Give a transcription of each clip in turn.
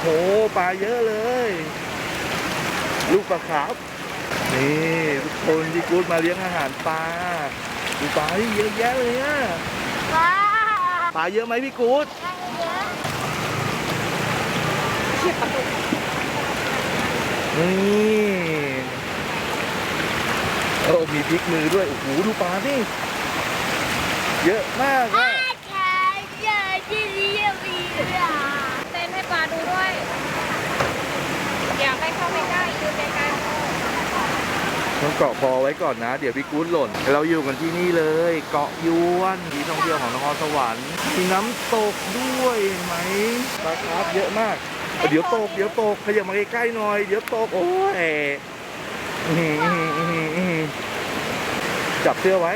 โหปลาเยอะเลย ลูกปลาขาวนี่ทุกคนที่กูดมาเลี้ยงอาหารปลาดูปลาที่เยอะแยะเลยอะว้าปลาเยอะไหมพี่กูดได้เยอะนี่โอ้มีพลิกมือด้วยโอ้โหดูปลาดิเยอะมากอาอะชายใหญ่ที่เรียบรีอะ เต้นให้ปลาดูด้วย อยากให้เข้าไปใกล้ยืนไกล ต้องเกาะคอไว้ก่อนนะ เดี๋ยวพี่กู๊ดหล่น เราอยู่กันที่นี่เลย เกาะยวนที่ท่องเที่ยวของนครสวรรค์มีน้ำตกด้วยเห็นไหมปลาคาร์ฟเยอะมาก เดี๋ยวตก เดี๋ยวตกขยับมาใกล้ๆหน่อย เดี๋ยวตก โอ้ยอื้อหืออื้อหืออื้อหืออื้อหือจับเสื้อไว้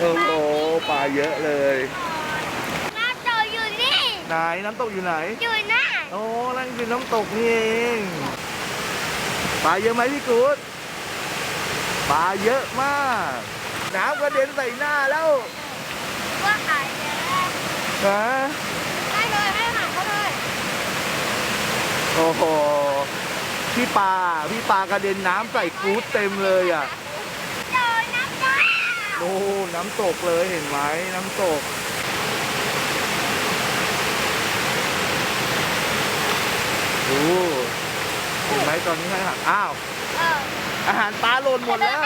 โอ้โหปลาเยอะเลยน้าโตอยู่นี่ ไหนน้ำตกอยู่ไหน อยู่น่ะโอ้นั่นคือน้ำตกนี่เอง ปลาเยอะไหมพี่กูดปลาเยอะมาก น้ำกระเด็นใส่หน้าแล้วว่าหายแล้วนะๆให้เลยให้อาหารเขาเลยโอ้โหพี่ปลาพี่ปลากระเด็นน้ำใส่กูดเต็มเลยอะโตน้ำตาโอ้น้ำตกเลยเห็นไหมน้ำตกดูเห็น ไหมตอนนี้ให้อาหารอ้าว เอออาหารปลาหล่นหมดแล้ว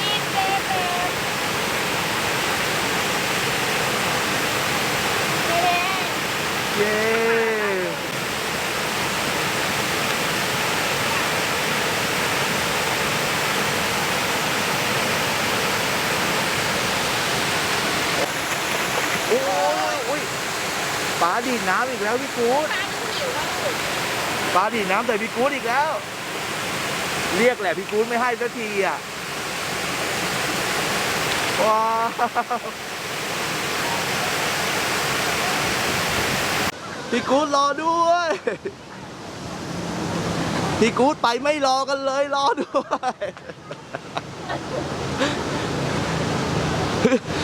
นี่เป๊ะเป๊ะเป๊ะเย้โอ้ยโอ้ยปลาดีดน้ำอีกแล้วพี่กูดปลา ดีดน้ำใส่พี่กู๊ดอีกแล้ว เรียกแหละพี่กู๊ดไม่ให้สักทีอะ ว้าวพี่กู๊ดรอด้วย พี่กู๊ดไปไม่รอกันเลยรอด้วย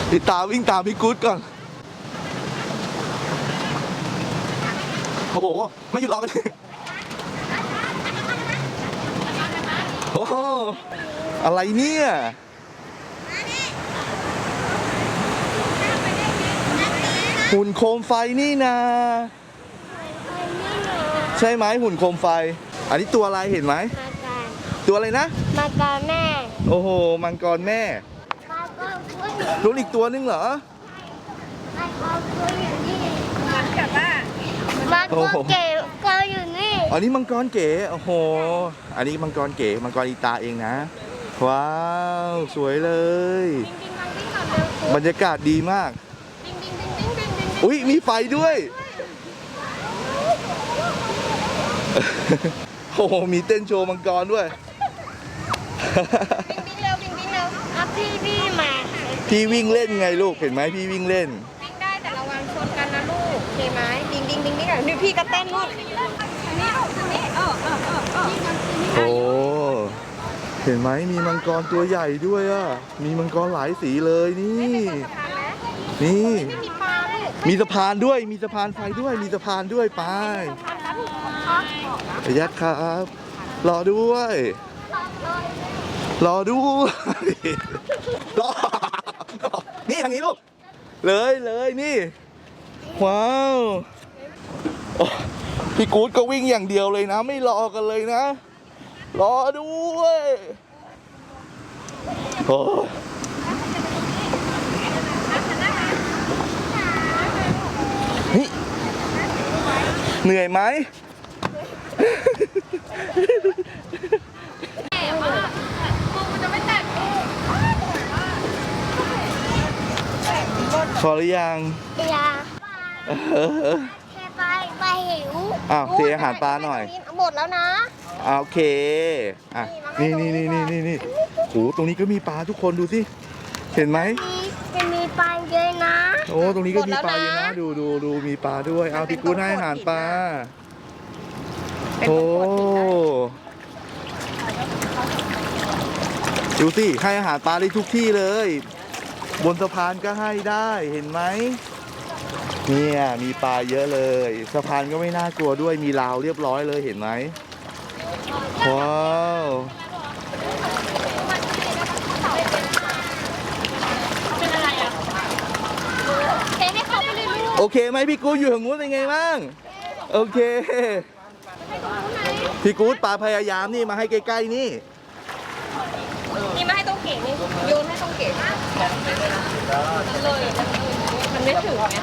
พี่ตาวิ่งตามพี่กู๊ดก่อนโอ้โหไม่หยุดรอกันเลย โอ้โหอะไรเนี่ยหุ่นโคมไฟนี่นาใช่ไหมหุ่นโคมไฟ อันนี้ตัวอะไรเห็นไหมมาการตัวอะไรนะมาการแม่ โอ้โหมังกรแม่มาก็ตัวอยู่รู้อีกตัวนึงเหรอมาก็ตัวอยู่นี่มันแบบว่ามาโอ้ก็โหเก๋ก็ อันนี้มังกรเก๋โอ้โห อันนี้มังกรเก๋มังกรอีตาเองนะ ว้าว สวยเลย ดิงดิงทางวิ่งก่อนเร็วบรรยากาศดีมาก ดิงดิงดิงดิงดิงดิงดิงอุ้ยมีไฟด้วย โอ้โห มีเต้นโชว์มังกรด้วย ดิงเร็วดิงดิงเร็วเอาพี่พี่มาพี่วิ่งเล่นไงลูก เห็นไหมพี่วิ่งเล่น ดิงได้แต่ระวังชนกันนะลูกโอเคไหมดิงดิงดิงดิงอะนี่พี่ก็เต้นลูกทางนี้ลูกทางนี้เออเออเออเออ โอ้ เห็นไหมมีมังกรตัวใหญ่ด้วยอะ มีมังกรหลายสีเลยนี่ นี่ มีสะพานด้วย มีสะพานไฟด้วย มีสะพานด้วยไปประยัดครับ รอด้วย รอด้วยรอนี่ทางนี้ลูก เลยเลยนี่ ว้าวพี่กู๊ดก็วิ่งอย่างเดียวเลยนะ ไม่รอกันเลยนะ รอด้วยโอ้เฮ้ยเหนื่อยไหมมันจะไม่แตกลูกพอหรือยังอยาเออแค่ไปไปหิวอ้าวเทอาหารปลาหน่อยหมดแล้วนะ อ่าโอเคอะนี่นี่นี่นี่นี่นี่โหตรงนี้ก็มีปลาทุกคนดูสิเห็นไหมมีจะมีปลาเยอะนะ โอ้ตรงนี้ก็มีปลาอยู่หมดแล้วนะนะดูดูดูมีปลาด้วยเอาพี่กุ้นให้อาหารปลาเป็นโอ้คนกดอีกนะดูสิให้อาหารปลาได้ทุกที่เลย บนสะพานก็ให้ได้เห็นไหมเนี่ยมีปลาเยอะเลย สะพานก็ไม่น่ากลัวด้วยมีราวเรียบร้อยเลยเห็นไหม ว้าวเห็นให้เขาไปเลยลูกโอเคไหมพี่กูดอยู่ทางนู้นเป็นไงบ้างโอเค พี่กูดปลาพยายามนี่มาให้ใกล้ๆนี่ นี่มาให้ต้องเก๋นี่โยนให้ต้องเก๋เลยมันไม่ถึงไง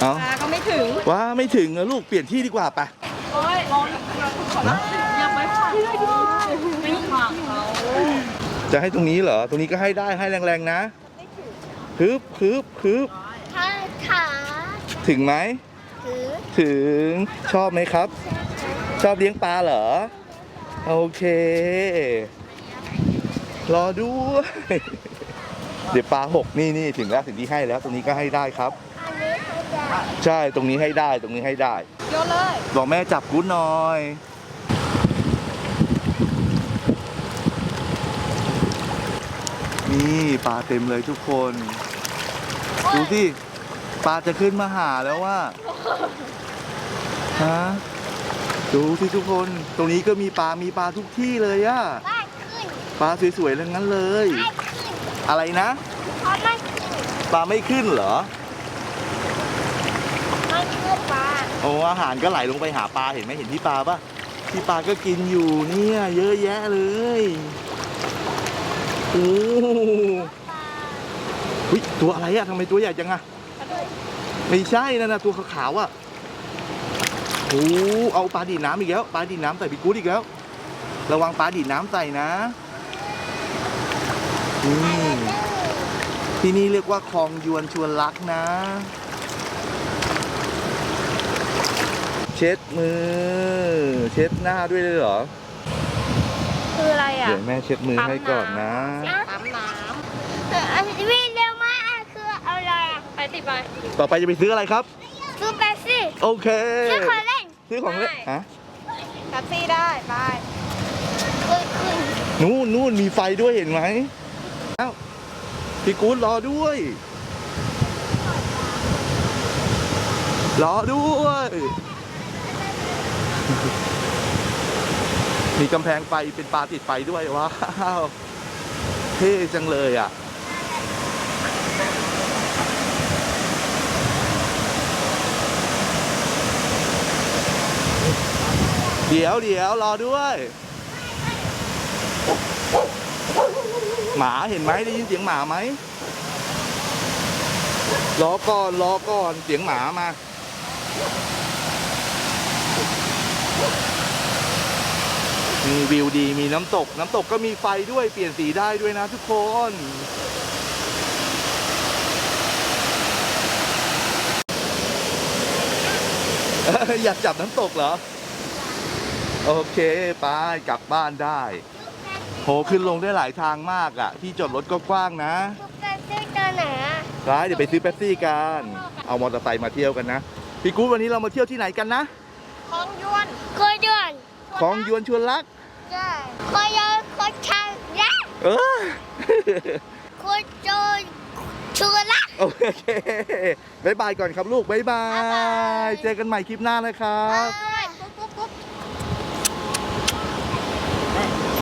เอาปลาก็ไม่ถึง ว่าไม่ถึงอะลูกเปลี่ยนที่ดีกว่าปะโอ้ยร้อนอย่าไปฝากไม่ฝากเขา จะให้ตรงนี้เหรอ ตรงนี้ก็ให้ได้ให้แรงๆนะฮึบฮึบฮึบขาขาถึงไหม ถือถึงชอบไหมครับ ชอบเลี้ยงปลาเหรอ โอเค รอด้วย เดี๋ยวปลาหกนี่นี่ถึงแล้วถึงที่ให้แล้ว ตรงนี้ก็ให้ได้ครับ อันนี้เขาจะใช่ตรงนี้ให้ได้ตรงนี้ให้ได้ โยนเลย บอกแม่จับกู๊ดหน่อย นี่ปลาเต็มเลยทุกคน ดูสิปลาจะขึ้นมาหาแล้วว่าฮะดูสิทุกคน ตรงนี้ก็มีปลา มีปลาทุกที่เลยอะบ้านขึ้นปลาสวยๆทั้งนั้นเลย บ้านขึ้นอะไรนะ เพราะมันขึ้นปลาไม่ขึ้นเหรอ มันคือปลาโอ้อาหารก็ไหลลงไปหาปลาเห็นไหมเห็นที่ปลาปะที่ปลาก็กินอยู่เนี่ย เยอะแยะเลย โอ้เฮ้ยตัวอะไรอะทำไมตัวใหญ่จังอะไม่ใช่นั่นะตัวขาวๆอะโอ้เอาปลาดีดน้ำอีกแล้วปลาดีดน้ำใส่ปีกูดอีกแล้ว ระวังปลาดีดน้ำใส่นะที่นี่เรียกว่าคลองยวนชวนรักนะ เช็ดมือ เช็ดหน้าด้วยเลยเหรอ คืออะไรอะ เดี๋ยวแม่เช็ดมือให้ก่อนนะปั๊มน้เอออันนี้วิ่งเร็วมากอะคืออะไรอะำไปติดไปต่อไปจะไปซื้ออะไรครับ ซื้อแป๊บซี่โอเค ซื้อของเล่นซื้อของเล่นได้ฮะแท็กซี่ได้ไปขึ้นขึ้นนู่นนู่นมีไฟด้วยเห็นไหมเอ้าพี่กู๊ดรอด้วย รอด้วย มีกำแพงไฟเป็นปลาติดไฟด้วยว้าวเท่จังเลยอะเดี๋ยวเดี๋ยวรอด้วย หมาเห็นไหมได้ยินเสียงหมาไหมรอก่อนรอก่อนเสียงหมามา มีวิวดีมีน้ำตก น้ำตกก็มีไฟด้วยเปลี่ยนสีได้ด้วยนะทุกคนอยากจับน้ำตกเหรอ โอเคไปกลับบ้านได้ โหขึ้นลงได้หลายทางมากอะ่ะ ที่จอดรถก็กว้างนะซื้อแป๊บซี่ตัวไหนอะร้ายเดี๋ยวไปซื้อเป๊ปซี่กัน เอามอเตอร์ไซค์มาเที่ยวกันนะ พี่กู๊ดวันนี้เรามาเที่ยวที่ไหนกันนะคลองยวนเคย ด่วนคลองยวนชวนรักใช่เคยยนเคยชางยะเออเคยโจรชูละโอเคบายบายก่อนครับลูกบายบาบ๊ายบายยเจอกันใหม่คลิปหน้านะครับบาย